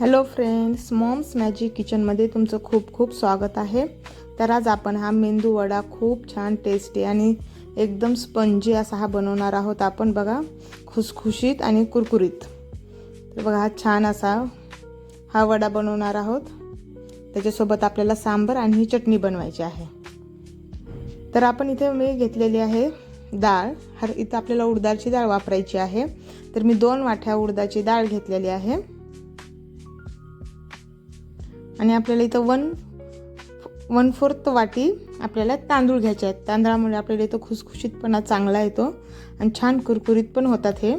Hello friends moms magic किचनमध्ये तुमचं खूप खूप स्वागत आहे. तर आज आपण हा मेंदू वडा खूप छान टेस्टी आणि एकदम स्पंजी असा हा बनवणार आहोत आपण बघा. खुसखुशीत आणि कुरकुरीत. तर बघा हा छान असा हा वडा बनवणार आहोत. त्याच्यासोबत आपल्याला सांबर आणि ही चटणी बनवायची आहे. तर आपण इथे मी घेतलेली आहे डाळ. हर इथं आपल्याला उडदाची डाळ वापरायची आहे. तर मी दोन वाट्या उडदाची डाळ घेतलेली आहे. आणि आपल्याला इथं वन वन फोर्थ वाटी आपल्याला तांदूळ घ्यायचे आहेत. तांदळामुळे आपल्याला इथं खुसखुशीतपणा चांगला येतो आणि छान कुरकुरीत पण होतात हे.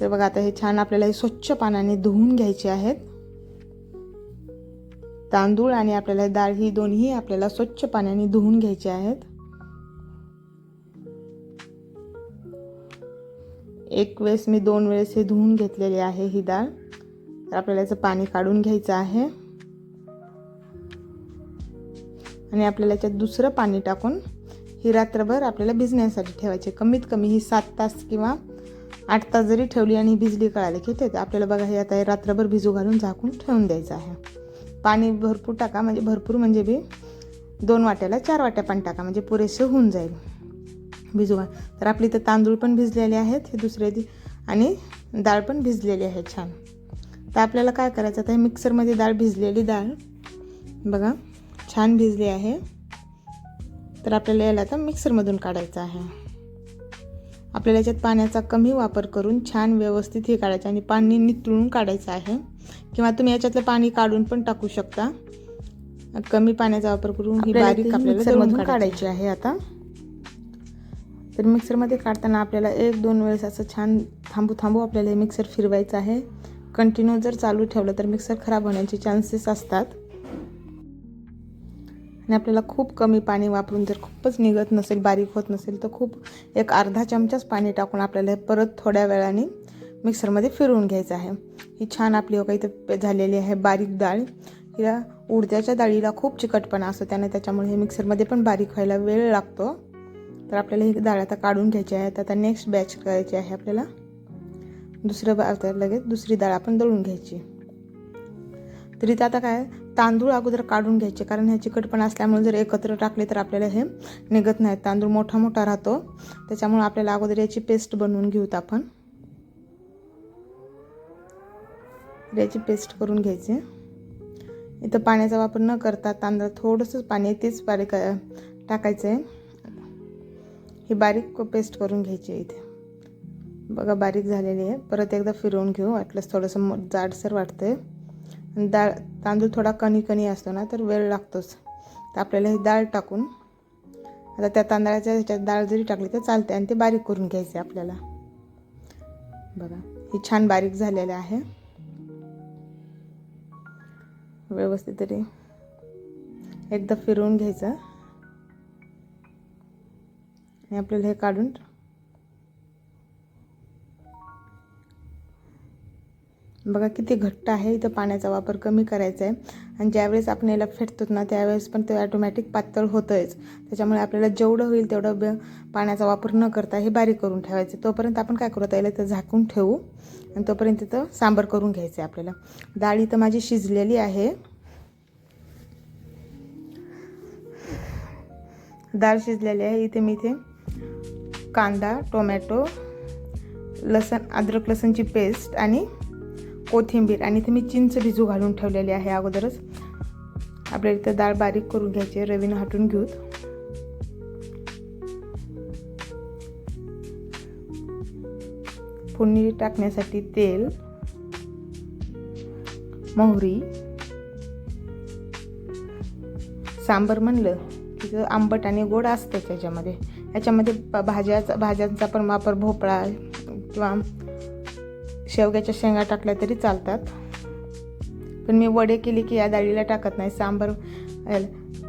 तर बघा आता हे छान आपल्याला हे स्वच्छ पाण्याने धुवून घ्यायचे आहेत. तांदूळ आणि आपल्याला डाळ ही दोन्ही आपल्याला स्वच्छ पाण्याने धुवून घ्यायचे आहेत. एक वेळेस मी दोन वेळेस हे धुवून घेतलेले आहे ही डाळ. तर आपल्याला याचं पाणी काढून घ्यायचं आहे. आणि आपल्याला याच्यात दुसरं पाणी टाकून ही रात्रभर आपल्याला भिजण्यासाठी ठेवायची. कमीत कमी ही सात तास किंवा आठ तास जरी ठेवली आणि भिजली कळाली की ते आपल्याला बघा हे आता हे रात्रभर भिजू घालून झाकून ठेवून द्यायचं आहे. पाणी भरपूर टाका म्हणजे भरपूर म्हणजे बी दोन वाट्याला चार वाट्या पाणी टाका म्हणजे पुरेसे होऊन जाईल. भिजू घाल. तर आपली इथं तांदूळ पण भिजलेले आहेत हे दुसऱ्या दि आणि डाळ पण भिजलेली आहे छान. तर आपल्याला काय करायचं? आता हे मिक्सरमध्ये डाळ भिजलेली डाळ बघा. छान भिजली आहे. तर आपल्याला याला आता मिक्सरमधून काढायचं आहे. आपल्याला याच्यात पाण्याचा कमी वापर करून छान व्यवस्थित हे काढायचं आणि पाणी नितळून काढायचं आहे. किंवा तुम्ही याच्यातलं पाणी काढून पण टाकू शकता. कमी पाण्याचा वापर करून ही बारीक आपल्याला मिक्सरमधून काढायची आहे आता. तर मिक्सरमध्ये काढताना आपल्याला एक दोन वेळेस असं छान थांबू थांबू आपल्याला हे मिक्सर फिरवायचं आहे. कंटिन्यू जर चालू ठेवलं तर मिक्सर खराब होण्याचे चान्सेस असतात. आणि आपल्याला खूप कमी पाणी वापरून जर खूपच निघत नसेल बारीक होत नसेल तर खूप एक अर्धा चमचाच पाणी टाकून आपल्याला हे परत थोड्या वेळाने मिक्सरमध्ये फिरवून घ्यायचं आहे. ही छान आपली हो काही तर झालेली आहे बारीक डाळ. हिला उडद्याच्या डाळीला खूप चिकटपणा असतो त्याने त्याच्यामुळे हे मिक्सरमध्ये पण बारीक व्हायला वेळ लागतो. तर आपल्याला ही डाळ आता काढून घ्यायची आहे. आता नेक्स्ट बॅच करायची आहे आपल्याला. दुसरं आता लगेच दुसरी डाळ आपण दळून घ्यायची. तरी तर आता काय तांदूळ अगोदर काढून घ्यायचे कारण ह्या चिकटपणा असल्यामुळे जर एकत्र टाकले तर आपल्याला हे निघत नाही. तांदूळ मोठा मोठा राहतो. त्याच्यामुळे आपल्याला अगोदर याची पेस्ट बनवून घेऊत आपण. याची पेस्ट करून घ्यायची. इथं पाण्याचा वापर न करता तांदळात थोडंसं पाणी तेच बारीक टाकायचं आहे ही बारीक पेस्ट करून घ्यायची आहे इथे. बघा बारीक झालेली आहे. परत एकदा फिरवून घेऊ. वाटलंच थोडंसं जाडसर वाटतं आहे डाळ तांदूळ थोडा कणी कणी असतो ना तर वेळ लागतोच. तर आपल्याला ही डाळ टाकून आता त्या तांदळाच्या ह्याच्यात डाळ जरी टाकली तर चालते आणि ते बारीक करून घ्यायचे आपल्याला. बघा ही छान बारीक झालेलं आहे. व्यवस्थित तरी एकदा फिरवून घ्यायचं. आणि आपल्याला हे काढून बघा किती घट्ट आहे इथं पाण्याचा वापर कमी करायचा आहे. आणि ज्यावेळेस आपण याला फेटतो ना त्यावेळेस पण ते ॲटोमॅटिक पातळ होतंच त्याच्यामुळे आपल्याला जेवढं होईल तेवढं ब पाण्याचा वापर न करता हे बारीक करून ठेवायचं. तोपर्यंत आपण काय करू त्याला तर झाकून ठेवू. आणि तोपर्यंत तिथं सांबर करून घ्यायचं आहे आपल्याला. डाळ इथं माझी शिजलेली आहे. डाळ शिजलेली आहे. इथे मी इथे कांदा टोमॅटो लसण अद्रक लसणची पेस्ट आणि कोथिंबीर आणि इथे मी चिंच भिजू घालून ठेवलेली आहे अगोदरच. आपल्याला इथं डाळ बारीक करून घ्यायची रवीनं हटून घेऊत फोडणी टाकण्यासाठी तेल मोहरी सांबर म्हणलं की आंबट आणि गोड असतं त्याच्यामध्ये. याच्यामध्ये भाज्याचा भाज्यांचा पण वापर भोपळा किंवा शेवग्याच्या शेंगा टाकल्या तरी चालतात. पण मी वडे केले की या डाळीला टाकत नाही. सांबर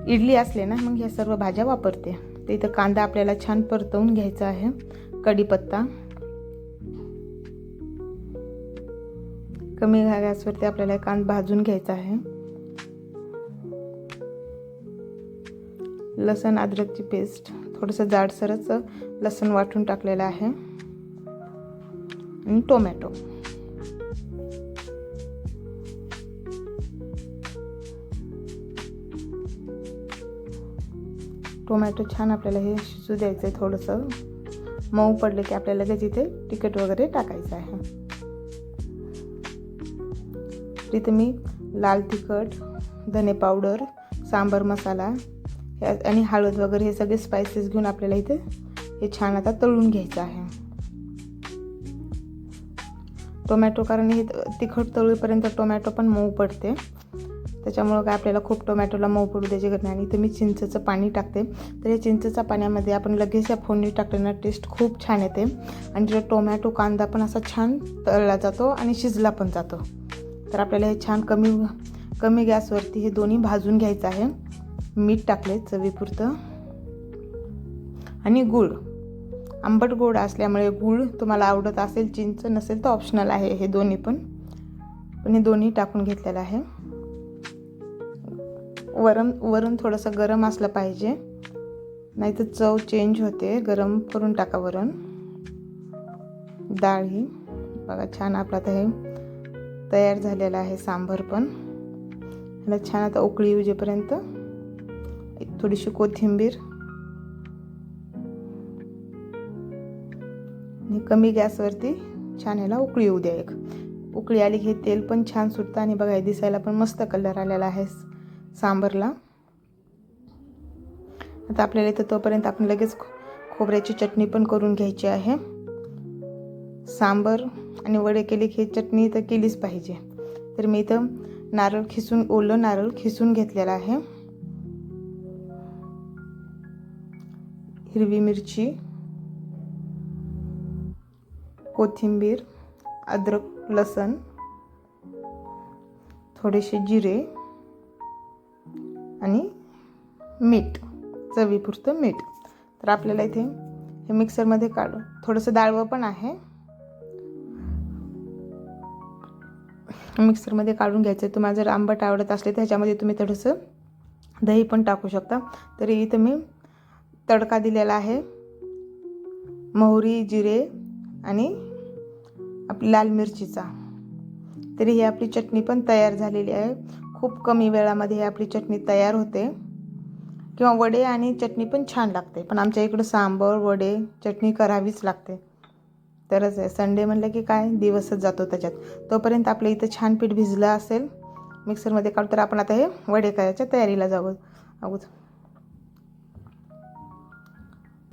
इडली असले ना मग ह्या सर्व भाज्या वापरते. तर इथं कांदा आपल्याला छान परतवून घ्यायचा आहे. कढीपत्ता. कमी गॅसवरती आपल्याला कांदा भाजून घ्यायचा आहे. लसण अद्रकची पेस्ट. थोडंसं जाडसरच लसण वाटून टाकलेलं आहे. आणि टोमॅटो. टोमॅटो छान आपल्याला हे शिजू द्यायचं आहे थोडंसं. मऊ पडलं की आपल्याला लगेच इथे तिखट वगैरे टाकायचं आहे. तिथे मी लाल तिखट धने पावडर सांबर मसाला हे आणि हळद वगैरे हे सगळे स्पायसेस घेऊन आपल्याला इथे हे छान आता तळून घ्यायचं आहे. टोमॅटो कारण हे तिखट तळूपर्यंत टोमॅटो पण मऊ पडते. त्याच्यामुळं काय आपल्याला खूप टोमॅटोला मऊ पडू द्यायची गरज नाही. आणि इथं मी चिंचेचं पाणी टाकते. तर या चिंचेच्या पाण्यामध्ये आपण लगेच या फोडणी टाकल्यानं टेस्ट खूप छान येते. आणि तिला टोमॅटो कांदा पण असा छान तळला जातो आणि शिजला पण जातो. तर आपल्याला हे छान कमी कमी गॅसवरती हे दोन्ही भाजून घ्यायचं आहे. मीठ टाकले चवीपुरतं. आणि गूळ. आंबट गोड असल्यामुळे गूळ तुम्हाला आवडत असेल चिंच नसेल तर ऑप्शनल आहे हे दोन्ही पण. पण हे दोन्ही टाकून घेतलेलं आहे. वरण वरून थोडंसं गरम असलं पाहिजे. नाही तर चव चेंज होते. गरम करून टाका वरण. डाळ. ही बघा छान आपलं आता हे तयार झालेलं आहे सांबर पण. ह्याला छान आता उकळी येऊजेपर्यंत थोडीशी कोथिंबीर. आणि कमी गॅसवरती छान ह्याला उकळी येऊ द्या एक. उकळी आली की हे तेल पण छान सुटतं आणि बघा हे दिसायला पण मस्त कलर आलेला आहे. सांबरला. आता आपल्याला इथं तोपर्यंत आपण लगेच खोबऱ्याची चटणी पण करून घ्यायची आहे. सांबर आणि वडे केले की चटणी तर केलीच पाहिजे. तर मी इथं नारळ खिसून ओलं नारळ खिसून घेतलेला आहे. हिरवी मिरची कोथिंबीर अद्रक लसण थोडेसे जिरे आणि मीठ चवीपुरतं मीठ. तर आपल्याला इथे हे मिक्सरमध्ये काढू थोडंसं डाळवं पण आहे. मिक्सरमध्ये काढून घ्यायचं आहे. तुम्हाला जर आंबट आवडत असले तर ह्याच्यामध्ये तुम्ही थोडंसं दही पण टाकू शकता. तरी इथं मी तडका दिलेला आहे. मोहरी जिरे आणि आपली लाल मिरचीचा. तरी ही आपली चटणी पण तयार झालेली आहे. खूप कमी वेळामध्ये आपली चटणी तयार होते. किंवा वडे आणि चटणी पण छान लागते. पण आमच्या इकडं सांबर वडे चटणी करावीच लागते. तरच आहे. संडे म्हणलं की काय? दिवसच जातो त्याच्यात. तोपर्यंत आपलं इथं छान पीठ भिजलं असेल मिक्सरमध्ये काढू तर आपण आता हे वडे करायच्या तयारीला जाऊ अगोदर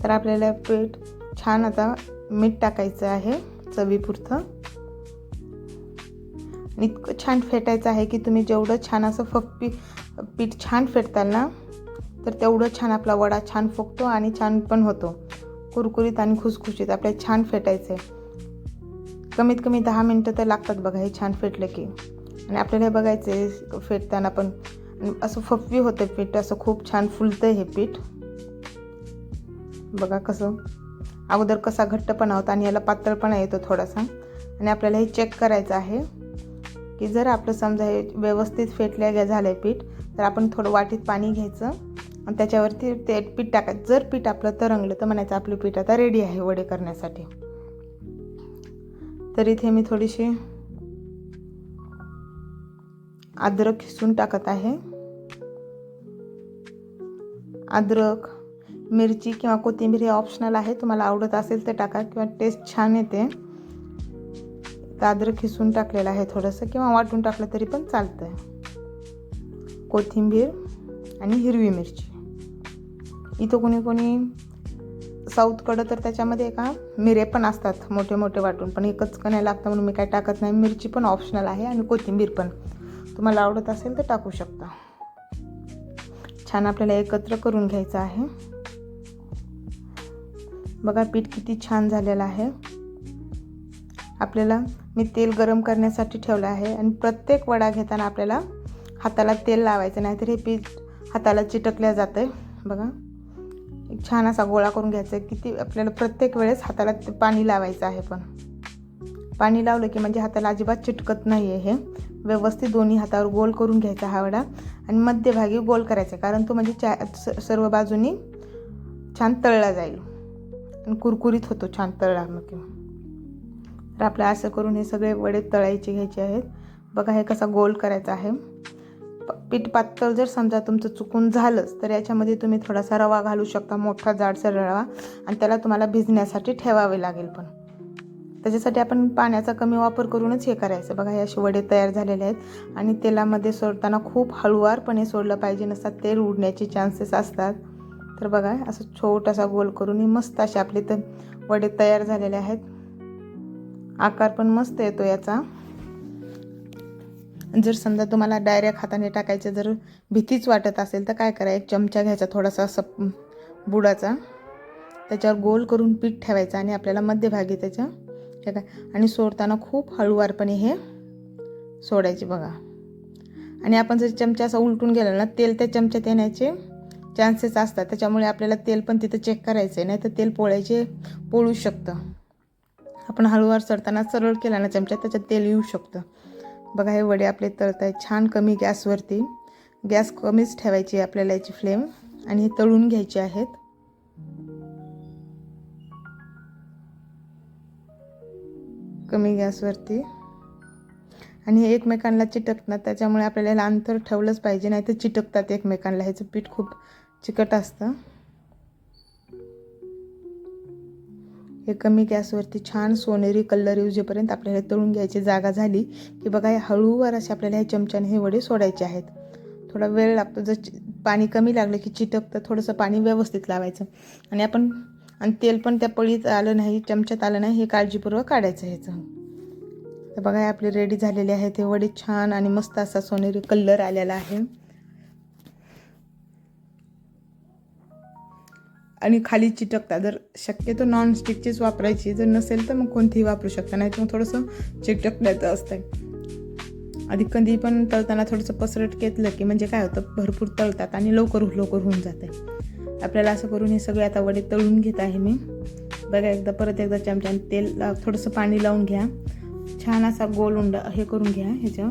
तर आपल्याला पीठ छान आता मीठ टाकायचं आहे चवीपुरतं. आणि इतकं छान फेटायचं आहे की तुम्ही जेवढं छान असं फक्पी पीठ छान फेटताल ना तर तेवढं छान आपला वडा छान फुगतो आणि छान पण होतो. कुरकुरीत आणि खुसखुशीत आपल्याला छान फेटायचं. आहे कमीत कमी दहा मिनटं तर लागतात बघा हे छान फेटलं की. आणि आपल्याला हे बघायचं आहे फेटताना पण. असं फपवी होतं पीठ असं खूप छान फुलतं हे पीठ. बघा कसं. अगोदर कसा घट्टपणा होता आणि याला पातळपणा येतो थोडासा. आणि आपल्याला हे चेक करायचं आहे. की जर आपलं समजा हे व्यवस्थित फेटल्या झालं आहे पीठ तर आपण थोडं वाटीत पाणी घ्यायचं. आणि त्याच्यावरती ते पीठ टाकायचं. जर पीठ आपलं तरंगलं तर म्हणायचं आपलं पीठ आता रेडी आहे वडे करण्यासाठी. तर इथे मी थोडीशी अद्रक खिसून टाकत आहे. अद्रक मिरची किंवा कोथिंबीर हे ऑप्शनल आहे. तुम्हाला आवडत असेल तर टाका किंवा टेस्ट छान येते. दादर खिसून टाकलेलं आहे थोडंसं किंवा वाटून टाकलं तरी पण चालतं आहे कोथिंबीर आणि हिरवी मिरची. इथं कोणी कोणी साऊथकडं तर त्याच्यामध्ये का मिरे पण असतात मोठे मोठे वाटून. पण एकच नाही लागतं म्हणून मी काय टाकत नाही. मिरची पण ऑप्शनल आहे आणि कोथिंबीर पण. तुम्हाला आवडत असेल तर टाकू शकता. छान आपल्याला एकत्र करून घ्यायचं आहे. बघा पीठ किती छान झालेलं आहे. आपल्याला मी तेल गरम करण्यासाठी ठेवलं आहे आणि प्रत्येक वडा घेताना आपल्याला हाताला तेल लावायचं नाहीतर हे पीठ हाताला चिटकल्या जातं आहे बघा एक छान असा गोळा करून घ्यायचा आहे. किती आपल्याला प्रत्येक वेळेस हाताला पाणी लावायचं आहे पण. पाणी लावलं की म्हणजे हाताला अजिबात चिटकत नाही आहे हे. व्यवस्थित दोन्ही हातावर गोल करून घ्यायचा हा वडा आणि मध्यभागी गोल करायचा कारण तो म्हणजे चा स सर्व बाजूनी छान तळला जाईल. आणि कुरकुरीत होतो छान तळला मग तर आपलं असं करून हे सगळे वडे तळायचे घ्यायचे आहेत. बघा हे कसा गोल करायचा आहे. पीठ पातळ जर समजा तुमचं चुकून झालंच तर याच्यामध्ये तुम्ही थोडासा रवा घालू शकता मोठा जाडसर रवा. आणि त्याला तुम्हाला भिजण्यासाठी ठेवावे लागेल पण. त्याच्यासाठी आपण पाण्याचा कमी वापर करूनच हे करायचं. बघा हे असे वडे तयार झालेले आहेत. आणि तेलामध्ये सोडताना खूप हळुवारपणे सोडलं पाहिजे नसतात तेल उडण्याचे चान्सेस असतात. तर बघा असं छोटासा गोल करून मस्त असे आपले तर वडे तयार झालेले आहेत. आकार पण मस्त येतो याचा. जर समजा तुम्हाला डायरेक्ट हाताने टाकायचं जर भीतीच वाटत असेल तर काय करा एक चमचा घ्यायचा थोडासा असं बुडाचा. त्याच्यावर गोल करून पीठ ठेवायचं आणि आपल्याला मध्यभागी त्याच्या हे काय आणि सोडताना खूप हळूवारपणे हे सोडायचे बघा. आणि आपण जर चमचा असा उलटून गेला ना तेल त्या चमच्यात येण्याचे चान्सेस असतात. त्याच्यामुळे आपल्याला तेल पण तिथं चेक करायचं आहे नाही तर तेल पोळायचे पोळू शकतं. आपण हळूवार सरताना सरळ केला ना चमच्यात त्याच्यात तेल येऊ शकतं. बघा हे वडे आपले तळत आहेत. छान कमी गॅसवरती. गॅस कमीच ठेवायची आपल्याला याची फ्लेम. आणि हे तळून घ्यायचे आहेत. कमी गॅसवरती. आणि हे एकमेकांना चिटकतात. त्याच्यामुळे आपल्याला अंतर ठेवलंच पाहिजे. नाही तर चिटकतात एकमेकांना. ह्याचं पीठ खूप चिकट असतं. हे कमी गॅसवरती छान सोनेरी कलर येऊजेपर्यंत आपल्याला तळून घ्यायची जागा झाली की बघा हे हळूवार असे आपल्याला हे चमच्याने हे वडे सोडायचे आहेत. थोडा वेळ लागतो जर चि- पाणी कमी लागलं की चिटकतं थोडंसं पाणी व्यवस्थित लावायचं. आणि आपण आणि तेल पण त्या पळीत आलं नाही चमच्यात आलं नाही हे काळजीपूर्वक काढायचं ह्याचं. तर बघा हे आपले रेडी झालेले आहेत हे वडे छान आणि मस्त असा सोनेरी कलर आलेला आहे. आणि खाली चिटकता. जर शक्यतो नॉनस्टिकचीच वापरायची. जर नसेल तर मग कोणतीही वापरू शकता. नाही तर मग थोडंसं चिटकण्याचं असतं आधी कधी पण तळताना थोडंसं पसरट घेतलं की म्हणजे काय होतं? भरपूर तळतात आणि लवकर लवकर होऊन जाते आपल्याला असं करून हे सगळे आता वडे तळून घेत आहे मी. बघा एकदा परत एकदा चमच्याने तेल थोडंसं पाणी लावून घ्या. छान असा गोल उंडा हे करून घ्या ह्याच्या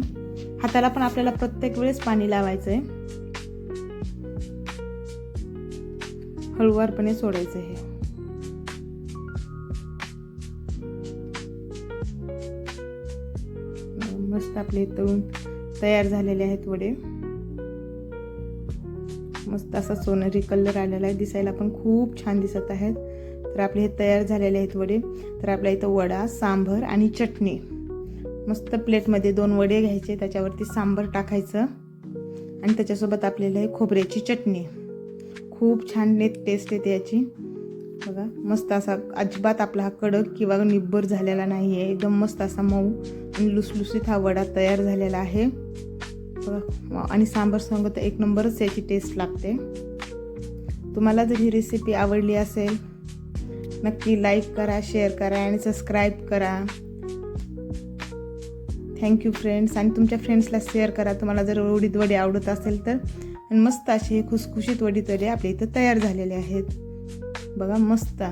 हाताला पण आपल्याला प्रत्येक वेळेस पाणी लावायचं आहे हळुवारपणे सोडायचं हे. मस्त आपले तळून तयार झालेले आहेत वडे. मस्त असा सोनेरी कलर आलेला आहे दिसायला पण खूप छान दिसत आहेत. तर आपले हे तयार झालेले आहेत वडे. तर आपल्या इथं वडा सांभर आणि चटणी. मस्त प्लेटमध्ये दोन वडे घ्यायचे त्याच्यावरती सांबर टाकायचं. आणि त्याच्यासोबत आपल्याला हे खोबऱ्याची चटणी. खूप छान नेट टेस्ट येते याची. बघा मस्त असा अजिबात आपला हा कडक किंवा निब्बर झालेला नाही आहे एकदम मस्त असा मऊ आणि लुसलुसीत हा वडा तयार झालेला आहे. बघा आणि सांबर संग तर एक नंबरच याची टेस्ट लागते. तुम्हाला जर ही रेसिपी आवडली असेल नक्की लाईक करा शेअर करा आणि सबस्क्राईब करा. थँक्यू फ्रेंड्स आणि तुमच्या फ्रेंड्सला शेअर करा. तुम्हाला जर उडीदवडे आवडत असेल तर आणि मस्त असे खुसखुशीत वडी तरी आपल्या इथं तयार झालेले आहेत. बघा मस्त.